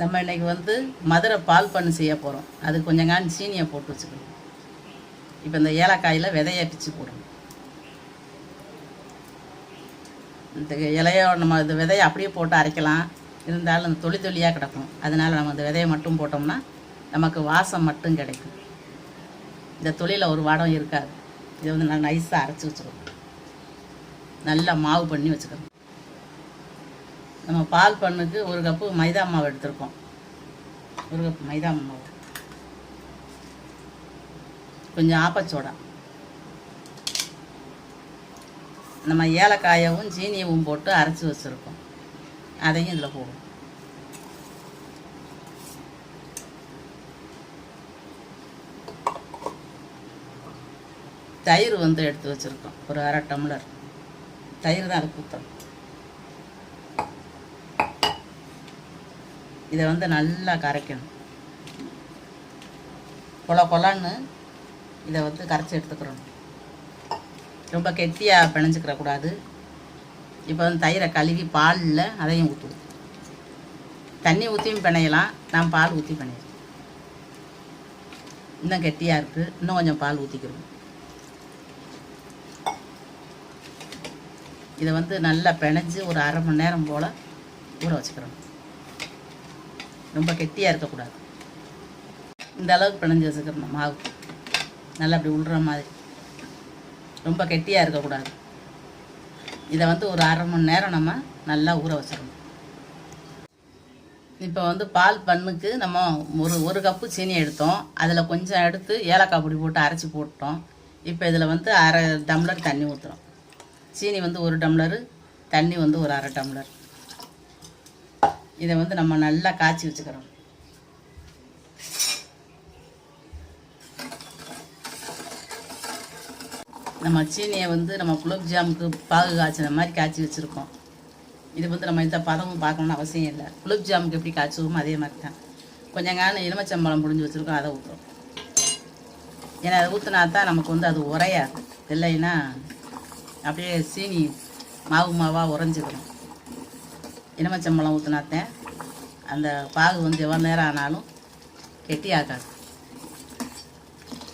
நம்ம இன்றைக்கி வந்து மதுரை பால் பண்ணு செய்ய போகிறோம் அது கொஞ்சம் காணி சீனியை போட்டு வச்சுக்கணும். இப்போ இந்த ஏலக்காயில் விதையை பிச்சு போடணும். இந்த இலையோ நம்ம இந்த விதையை அப்படியே போட்டு அரைக்கலாம். இருந்தாலும் அந்த தொளி தொளியாக கிடக்கும். அதனால் நம்ம இந்த விதையை மட்டும் போட்டோம்னா நமக்கு வாசம் மட்டும் கிடைக்கும். இந்த தொழிலில் ஒரு வாடம் இருக்காது. இதை வந்து நான் நைஸாக அரைச்சி வச்சுக்கணும். நல்லா மாவு பண்ணி வச்சுக்கணும். நம்ம பால் பண்ணுக்கு ஒரு கப்பு மைதா மாவு எடுத்திருக்கோம். ஒரு கப்பு மைதா மாவு. கொஞ்சம் ஆப்பச்சோடா. நம்ம ஏலக்காயவும் சீனியவும் போட்டு அரைச்சி வச்சுருக்கோம். அதையும் இதில் போடுவோம். தயிர் வந்து எடுத்து வச்சுருக்கோம். ஒரு அரை டம்ளர். தயிர் தான் அதுக்கு ஊற்றணும் இதை வந்து நல்லா கரைக்கணும். கொல கொலன்னு இதை வந்து கரைச்சி எடுத்துக்கிறோம் ரொம்ப கெட்டியாக பிணைஞ்சிக்கிற கூடாது. இப்போ வந்து தயிரை கழுவி பாலில் அதையும் ஊற்றுவோம் தண்ணி ஊற்றியும் பிணையலாம். நான் பால் ஊற்றி பிணையலாம். இன்னும் கெட்டியாக இருக்குது இன்னும் கொஞ்சம் பால் ஊற்றிக்கிறோம் இதை வந்து நல்லா பிணைஞ்சு ஒரு அரை மணி நேரம் போல் ஊற வச்சுக்கிறோம். ரொம்ப கெட்டியாக இருக்கக்கூடாது. இந்த அளவுக்கு பிணைஞ்சு வச்சுக்கணும் மாவு. நல்லா அப்படி உள்ற மாதிரி. ரொம்ப கெட்டியாக இருக்கக்கூடாது. இதை வந்து ஒரு அரை மணி நேரம் நம்ம நல்லா ஊற வச்சிடணும். இப்போ வந்து பால் பண்ணுக்கு நம்ம ஒரு ஒரு கப்பு சீனி எடுத்தோம். அதில் கொஞ்சம் எடுத்து ஏலக்காய் பொடி போட்டு அரைச்சி போட்டோம். இப்போ இதில் வந்து அரை டம்ளர் தண்ணி ஊற்றுறோம் சீனி வந்து ஒரு டம்ளரு தண்ணி வந்து ஒரு அரை டம்ளர். இதை வந்து நம்ம நல்லா காய்ச்சி வச்சுக்கிறோம். நம்ம சீனியை வந்து நம்ம குலோப் ஜாமுக்கு பாகு காய்ச்சின மாதிரி காய்ச்சி வச்சுருக்கோம். இது வந்து நம்ம இந்த பதமும் பார்க்கணும்னு அவசியம் இல்லை. குலோப் ஜாமுக்கு எப்படி காய்ச்சுவோமோ அதே மாதிரி தான். கொஞ்சம் காலம் எலுமிச்சம்பழம் புழிஞ்சு வச்சுருக்கோம் அதை ஊற்றுறோம் ஏன்னா அதை ஊற்றினா தான் நமக்கு வந்து அது உரையாது. இல்லைன்னா அப்படியே சீனி மாவு மாவாக உறைஞ்சிக்கணும் எலுமிச்சம்பழம் ஊற்றினாத்தேன் அந்த பாகு வந்து எவ்வளோ நேரம் ஆனாலும் கெட்டி ஆகாது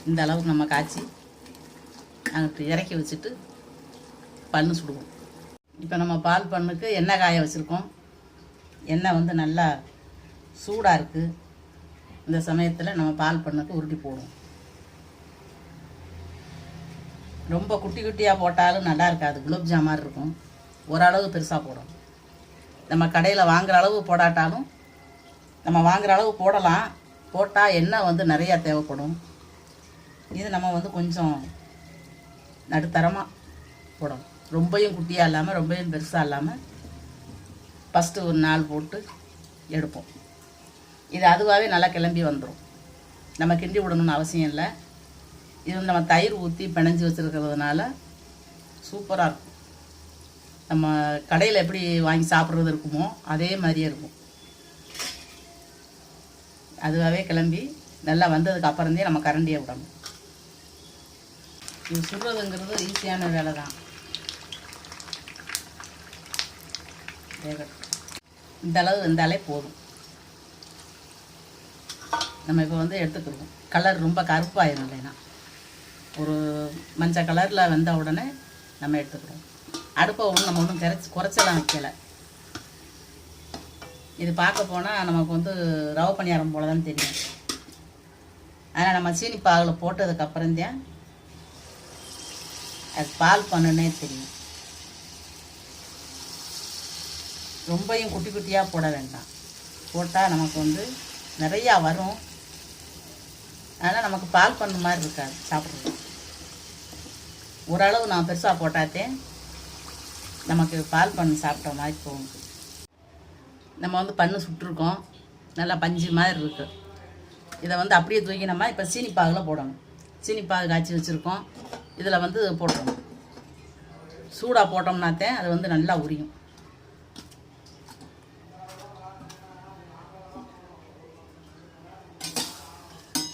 இந்த அளவுக்கு நம்ம காய்ச்சி நாங்கள் இறக்கி வச்சுட்டு பண்ணு சுடுவோம். இப்போ நம்ம பால் பண்ணுக்கு எண்ணெய் காய வச்சுருக்கோம். எண்ணெய் வந்து நல்லா சூடாக இருக்குது இந்த சமயத்தில் நம்ம பால் பண்ணுக்கு உருட்டி போடுவோம். ரொம்ப குட்டி குட்டியாக போட்டாலும் நல்லா இருக்காது. குலோப்ஜாம் மாதிரி இருக்கும். ஓரளவு பெருசாக போடும். நம்ம கடையில் வாங்குகிற அளவு போடாட்டாலும் நம்ம வாங்குகிற அளவு போடலாம். போட்டால் எண்ணெய் வந்து நிறையா தேவைப்படும். இது நம்ம வந்து கொஞ்சம் நடுத்தரமாக போடணும். ரொம்பையும் குட்டியாக இல்லாமல் ரொம்பையும் பெருசாக இல்லாமல் ஃபஸ்ட்டு ஒரு நாள் போட்டு எடுப்போம். இது அதுவாகவே நல்லா கிளம்பி வந்துடும் நம்ம கிண்டி விடணும்னு அவசியம் இல்லை. இது வந்து நம்ம தயிர் ஊற்றி பிணைஞ்சி வச்சுருக்கிறதுனால சூப்பராக இருக்கும். நம்ம கடையில் எப்படி வாங்கி சாப்பிட்றது இருக்குமோ அதே மாதிரியே இருக்கும். அதுவாகவே கிளம்பி நல்லா வந்ததுக்கு அப்புறந்தே நம்ம கரண்டியை விடணும். இது சுடுறதுங்கிறது ஈஸியான வேலை தான் இந்தளவு இந்த அளவு இருந்தாலே போதும். நம்ம இப்போ வந்து எடுத்துக்கிடுவோம். கலர் ரொம்ப கருப்பாயிரும் இல்லைன்னா. ஒரு மஞ்சள் கலரில் வந்த உடனே நம்ம எடுத்துக்கிடுவோம். அடுப்பை ஒன்றும் நம்ம ஒன்றும் குறைச்சி குறைச்சலாம் வைக்கலை. இது பார்க்க போனால் நமக்கு வந்து ரவ பணியாரம் போல தான் தெரியும். ஆனால் நம்ம சீனி பாகில் போட்டதுக்கப்புறம்தான் அது பால் பண்ணுனே தெரியும். ரொம்பையும் குட்டி குட்டியாக போட வேண்டாம். போட்டால் நமக்கு வந்து நிறையா வரும். ஆனால் நமக்கு பால் பண்ண மாதிரி இருக்காது சாப்பிட்றது ஓரளவு நான் பெருசாக போட்டாத்தேன். நமக்கு பால் பண்ணு சாப்பிட்ட மாதிரி போகும் நம்ம வந்து பண்ணு சுட்டிருக்கோம். நல்லா பஞ்சு மாதிரி இருக்குது இதை வந்து அப்படியே தூக்கி நம்ம இப்போ சீனி பாகில் போடணும். சீனி பாகு காய்ச்சி வச்சுருக்கோம். இதில் வந்து போட்டுருவோம் சூடாக போட்டோம்னாத்தே அது வந்து நல்லா உரியும்.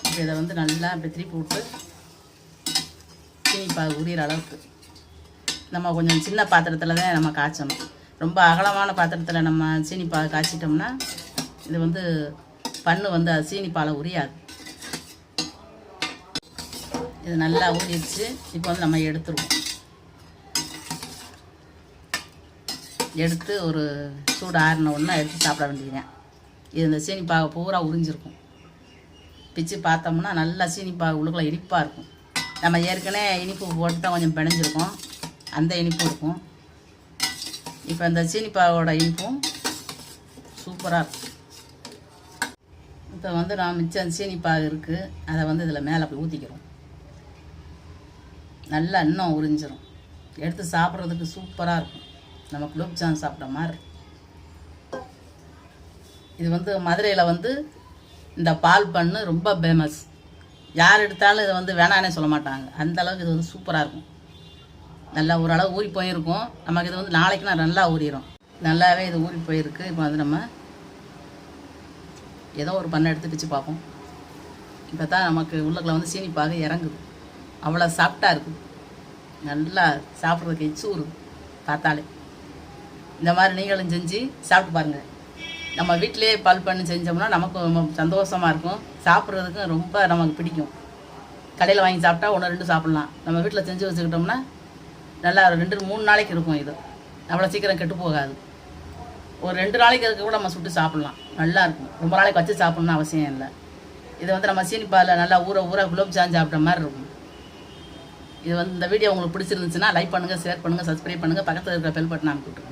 இப்போ இதை வந்து நல்லா அப்படி திருப்பி விட்டு சீனி பாகு உரியிற அளவுக்கு. நம்ம கொஞ்சம் சின்ன பாத்திரத்தில் தான் நம்ம காய்ச்சணும். ரொம்ப அகலமான பாத்திரத்தில் நம்ம சீனி பால் காய்ச்சிட்டோம்னா இது வந்து பண்ணு வந்து அது சீனி பாலை உரியாது. இது நல்லா ஊறிடுச்சு. இப்போ வந்து நம்ம எடுத்துருவோம். எடுத்து ஒரு சூடு ஆறின உடனே எடுத்து சாப்பிட வேண்டியதுங்க இது இந்த சீனி பாகை பூரா உறிஞ்சிருக்கும். பிச்சு பார்த்தோம்னா நல்லா சீனி பாகு உள்ளுக்குள்ள இனிப்பாக இருக்கும். நம்ம ஏற்கனவே இனிப்பு போட்டு தான் கொஞ்சம் பிணைஞ்சிருக்கோம் அந்த இனிப்பும் இருக்கும். இப்போ இந்த சீனிப்பாவோட இனிப்பும் சூப்பராக இருக்கும். இப்போ வந்து நான் மிச்சம் சீனி இருக்குது அதை வந்து இதில் மேலே போய் ஊற்றிக்கிறோம் நல்லா இன்னும் உறிஞ்சிரும். எடுத்து சாப்பிட்றதுக்கு சூப்பராக இருக்கும். நம்ம குலோப்ஜாம் சாப்பிட்ட மாதிரி. இது வந்து மதுரையில் வந்து இந்த பால் பண்ணு ரொம்ப ஃபேமஸ் யார் எடுத்தாலும் இதை வந்து வேணானே சொல்ல மாட்டாங்க. அந்தளவுக்கு இது வந்து சூப்பராக இருக்கும். நல்லா ஓரளவு ஊறி போயிருக்கும். நமக்கு இது வந்து நாளைக்கு நான் நல்லா ஊறிடும் நல்லாவே இது ஊறி போயிருக்கு. இப்போ வந்து நம்ம ஏதோ ஒரு பண்ணை எடுத்து பிச்சு பார்ப்போம். இப்போ தான் நமக்கு உள்ளக்கில் வந்து சீனிப்பாக இறங்குது. அவ்வளோ சாஃப்டாக இருக்குது. நல்லா சாப்பிட்றதுக்கு எச்சு பார்த்தாலே. இந்த மாதிரி நீங்களும் செஞ்சு சாப்பிட்டு பாருங்கள் நம்ம வீட்டிலே பால் பண்ணி செஞ்சோம்னா நமக்கு ரொம்ப சந்தோஷமாக இருக்கும். சாப்பிட்றதுக்கும் ரொம்ப நமக்கு பிடிக்கும். கடையில் வாங்கி சாப்பிட்டா ஒன்று ரெண்டு சாப்பிட்லாம். நம்ம வீட்டில் செஞ்சு வச்சுக்கிட்டோம்னா நல்லா ரெண்டு மூணு நாளைக்கு இருக்கும் இது. அவ்வளோ சீக்கிரம் கெட்டு போகாது. ஒரு ரெண்டு நாளைக்கு இருக்க கூட நம்ம சுட்டு சாப்பிட்லாம். நல்லா இருக்கும். ரொம்ப நாளைக்கு வச்சு சாப்பிட்ணும்னு அவசியம் இல்லை. இது வந்து நம்ம சீனி நல்லா ஊற ஊற குலோப் சாப்பிட்ற மாதிரி இருக்கும். இது வந்து இந்த வீடியோ உங்களுக்கு பிடிச்சிருந்துச்சுன்னா லைக் பண்ணுங்கள் ஷேர் பண்ணுங்கள் சப்ஸ்கிரைப் பண்ணுங்கள் பக்கத்தில் இருக்கிற பெல் பட்டன் அமைக்கிட்டுருங்க